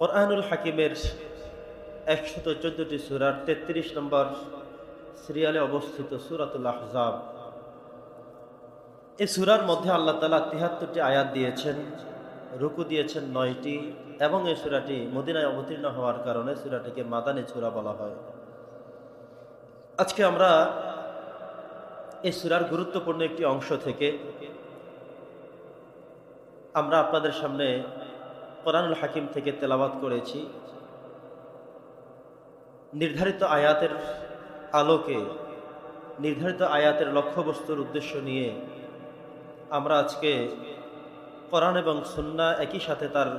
কোরআনুল হাকিমের একশত চোদ্দটি সুরার তেত্রিশ নম্বর সিরিয়ালে অবস্থিত সুরাতুল আহজাব। এই সুরার মধ্যে আল্লাহ তালা তিহাত্তরটি আয়াত দিয়েছেন, রুকু দিয়েছেন নয়টি এবং এই সুরাটি মদিনায় অবতীর্ণ হওয়ার কারণে সুরাটিকে মাদানী সুরা বলা হয়। আজকে আমরা এই সুরার গুরুত্বপূর্ণ একটি অংশ থেকে আমরা আপনাদের সামনে কোরআনুল হাকিম থেকে তেলাবাত করেছি। নির্ধারিত আয়াতের আলোকে, নির্ধারিত আয়াতের লক্ষ্যবস্তুর উদ্দেশ্য নিয়ে আমরা আজকে কোরআন এবং সুন্না একই সাথে তার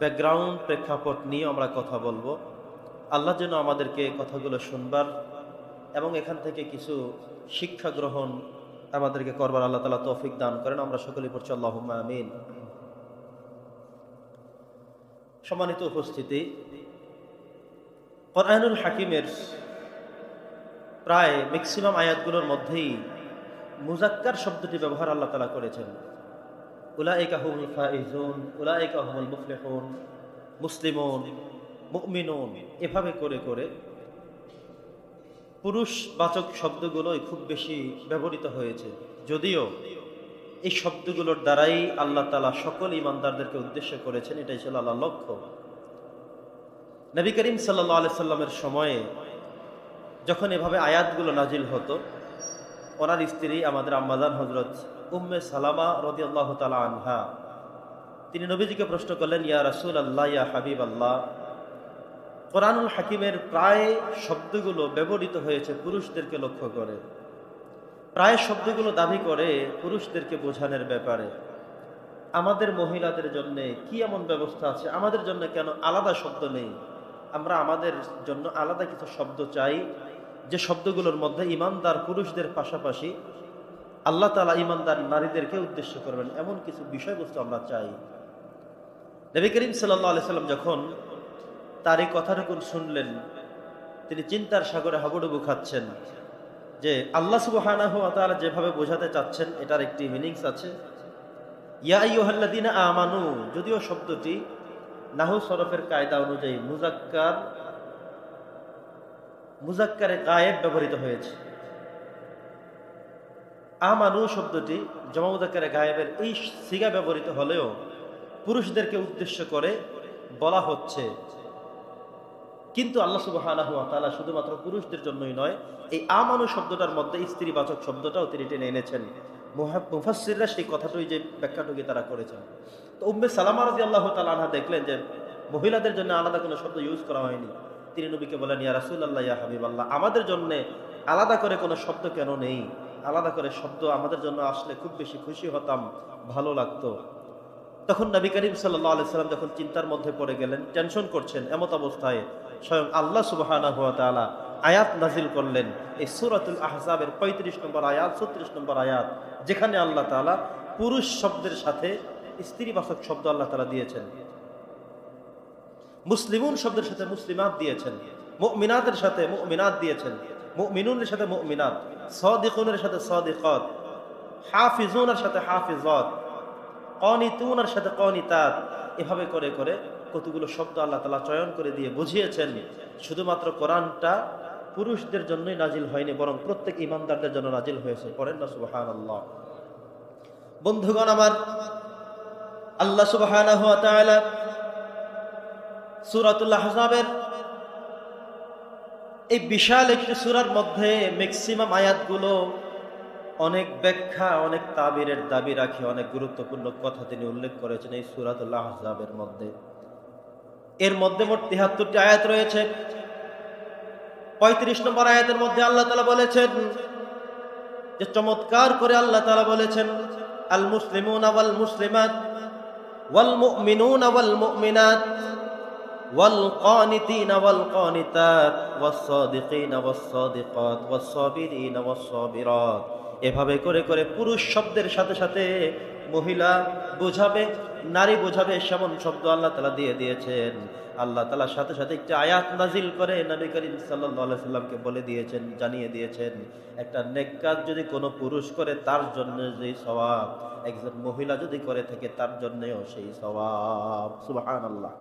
ব্যাকগ্রাউন্ড প্রেক্ষাপট নিয়ে আমরা কথা বলব। আল্লাহ যেন আমাদেরকে কথাগুলো শুনবার এবং এখান থেকে কিছু শিক্ষা গ্রহণ আমাদেরকে করবার আল্লাহ তালা তৌফিক দান করেন। আমরা সকলেই পড়ছি আল্লাহ আমিন। সম্মানিত উপস্থিতি। কোরআনুল হাকিমের প্রায় ম্যাক্সিমাম আয়াতগুলোর মধ্যেই মুজাক্কার শব্দটি ব্যবহার আল্লাহ তালা করেছেন। উলাইকাহুল ফাইজুন উলাইকাহুল মুফলিহুন, মুসলিমুন, মুমিনুন, এভাবে করে করে পুরুষ বাচক শব্দগুলোই খুব বেশি ব্যবহৃত হয়েছে। যদিও এই শব্দগুলোর দ্বারাই আল্লাহ তালা সকল ইমানদারদেরকে উদ্দেশ্য করেছেন, এটাই ছিল আল্লাহ লক্ষ্য। নবী করিম সাল্লা আলি সাল্লামের সময়ে যখন এভাবে আয়াতগুলো নাজিল হতো, ওনার স্ত্রী আমাদের আম্মাজান হজরত উম্মে সালামা রদি আল্লাহ তালা আনহা, তিনি নবীজিকে প্রশ্ন করলেন, ইয়া রাসুল আল্লাহ ইয়া হাবিব আল্লাহ কোরআনুল হাকিমের প্রায় শব্দগুলো ব্যবহৃত হয়েছে পুরুষদেরকে লক্ষ্য করে। প্রায় শব্দগুলো দাবি করে পুরুষদেরকে বোঝানোর ব্যাপারে। আমাদের মহিলাদের জন্য কি এমন ব্যবস্থা আছে? আমাদের জন্য কেন আলাদা শব্দ নেই? আমরা আমাদের জন্য আলাদা কিছু শব্দ চাই। যে শব্দগুলোর মধ্যে ইমানদার পুরুষদের পাশাপাশি আল্লাহ তালা ইমানদার নারীদেরকে উদ্দেশ্য করবেন। এমন কিছু বিষয়বস্তু আমরা চাই। নবী করিম সাল্লাহ আলি সাল্লাম যখন তার এই কথাটুকু শুনলেন, তিনি চিন্তার সাগরে হাবুডুবু খাচ্ছেন। যে আল্লাহ তাআলা যেভাবে বোঝাতে চাচ্ছেন, এটার একটি মিনিংস আছে। আমানু, যদিও শব্দটি নাহু সরফের কায়দা অনুযায়ী মুজাক্কার মুজাক্কারে গায়েব ব্যবহৃত হয়েছে। আমানু শব্দটি জমা মুজাক্কারে গায়েবের এই সিগা ব্যবহৃত হলেও পুরুষদেরকে উদ্দেশ্য করে বলা হচ্ছে কিন্তু আল্লাহ সুবাহ শুধুমাত্র পুরুষদের জন্যই নয়, এই আমানু শব্দটার মধ্যে স্ত্রীবাচক শব্দটাও তিনি টেনে এনেছেন। মুফাসিররা সেই কথাটুই যে ব্যাখ্যাটুকি তারা করেছেন। তো উম্মে সালামা রাজি আল্লাহ তালা দেখলেন যে মহিলাদের জন্য আলাদা কোনো শব্দ ইউজ করা হয়নি। তিনি নবীকে বলেন, ইয়া রাসুল আল্লাহ ইয়া হাবিব আল্লাহ আমাদের জন্য আলাদা করে কোনো শব্দ কেন নেই? আলাদা করে শব্দ আমাদের জন্য আসলে খুব বেশি খুশি হতাম, ভালো লাগতো। তখন নবী করিম সাল্লাহ আলাইসাল্লাম যখন চিন্তার মধ্যে পড়ে গেলেন, টেনশন করছেন, এমত অবস্থায় স্বয়ং আল্লাহ সুবাহ আয়াত নাজিল করলেন। এই সুরাতুল আহজাবের পঁয়ত্রিশ নম্বর আয়াত, ছত্রিশ নম্বর আয়াত, যেখানে আল্লাহ তালা পুরুষ শব্দের সাথে স্ত্রীবাচক শব্দ আল্লাহ তালা দিয়েছেন। মুসলিমুন শব্দের সাথে মুসলিমাত দিয়েছেন। মিনাদের সাথে মিনাত দিয়েছেন। মিনুনের সাথে মিনাত সদিকুনের সাথে সদিকত, হাফিজুনের সাথে হাফিজত, কনিতুনের সাথে কনিতাত এভাবে করে করে কতগুলো শব্দ আল্লাহ তালা চয়ন করে দিয়ে বুঝিয়েছেন, শুধুমাত্র কোরআনটা পুরুষদের জন্যই নাজিল হয়নি, বরং প্রত্যেক ইমানদারদের জন্য নাজিল হয়েছে। পড়েন না সুবাহান আল্লাহ বন্ধুগণ আমার, আল্লাহ সুবাহ সুরাতুল্লাহ হাসাবের এই বিশাল একটি সুরার মধ্যে ম্যাক্সিমাম আয়াতগুলো অনেক ব্যাখ্যা অনেক তাবিরের দাবি রাখে অনেক গুরুত্বপূর্ণ কথা তিনি উল্লেখ করেছেন এই সুরাতুল্লাহ আহজাবের মধ্যে এর মধ্যে মোট তিহাত্তরটি আয়াত রয়েছে পঁয়ত্রিশ নম্বর আয়াতের মধ্যে আল্লাহ তালা বলেছেন যে চমৎকার করে আল্লাহ তালা বলেছেন আল মুসলিমুন আওয়াল মুসলিমাত ওয়াল মুমিনুন আওয়াল মুমিনাত والقانتين والقانتات والصادقين والصادقات والصابرين والصابرات এভাবে করে করে পুরুষ শব্দের সাথে সাথে মহিলা বোঝাবে, নারী বোঝাবে, সেমন শব্দ আল্লাহ তালা দিয়ে দিয়েছেন। আল্লাহ তালার সাথে সাথে একটি আয়াত নাজিল করে নবী করিম সাল্লাহ সাল্লামকে বলে দিয়েছেন, জানিয়ে দিয়েছেন, একটা নেক কাজ যদি কোনো পুরুষ করে তার জন্য যেই স্বভাব একজন মহিলা যদি করে থাকে তার জন্যও সেই স্বভাব সুবাহ আল্লাহ